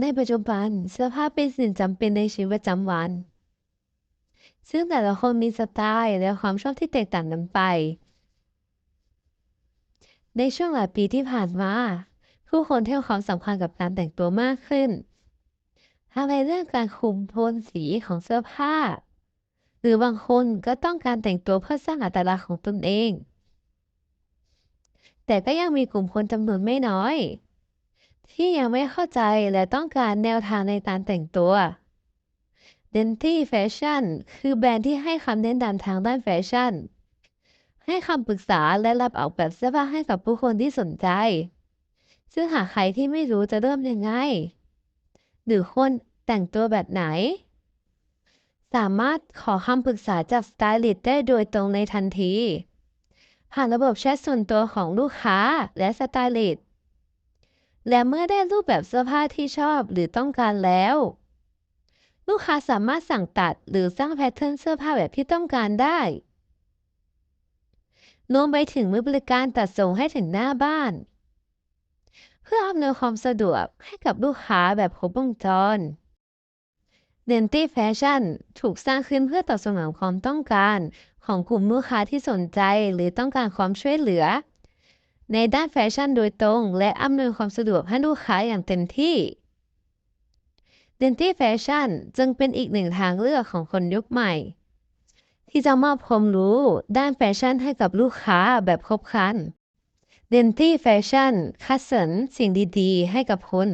ในปัจจุบันเสื้อผ้าเป็นสิ่งจำเป็นในชีวิตประจำวัน ซึ่งแต่ละคนมีสไตล์และความชอบที่แตกต่างกันไป ในช่วงหลายปีที่ผ่านมา ผู้คนให้ความสำคัญกับการแต่งตัวมากขึ้นทั้งในเรื่องการคุมโทนสีของเสื้อผ้า หรือบางคนก็ต้องการแต่งตัวเพื่อสร้างอัตลักษณ์ของตนเอง แต่ก็ยังมีกลุ่มคนจำนวนไม่น้อย ที่ยังไม่เข้าใจและต้องการแนวทางในการแต่งตัว d e n t y Fashion คือแบรนด์ที่ให้คำแนะนำทางด้านแฟชั่น ให้คำปรึกษาและรับออกแบบเสื้อผ้าให้กับผู้คนที่สนใจ ซึ่งหากใครที่ไม่รู้จะเริ่มยังไง หรือคนแต่งตัวแบบไหน สามารถขอคำปรึกษาจากสไตลิสต์ได้โดยตรงในทันที ผ่านระบบแชทส่วนตัวของลูกค้าและสไตลิสต์ และเมื่อได้รูปแบบเสื้อผ้าที่ชอบหรือต้องการแล้ว ลูกค้าสามารถสั่งตัดหรือสร้างแพทเทิร์นเสื้อผ้าแบบที่ต้องการได้ รวมไปถึงมือบริการตัดส่งให้ถึงหน้าบ้าน เพื่ออำนวยความสะดวกให้กับลูกค้าแบบครบวงจร d e n t y Fashion ถูกสร้างขึ้นเพื่อตอบสนองความต้องการ ของกลุ่มลูกค้าที่สนใจหรือต้องการความช่วยเหลือ ในด้านแฟชั่นโดยตรง และอำนวยความสะดวกให้ลูกค้าอย่างเต็มที่ d e n t y Fashion จึงเป็นอีกหนึ่งทางเลือกของคนยุคใหม่ ที่จะมอบความรู้ด้านแฟชั่นให้กับลูกค้าแบบครบครัน d e n t y Fashion คัดสรรสิ่งดี ๆ ให้กับคุณ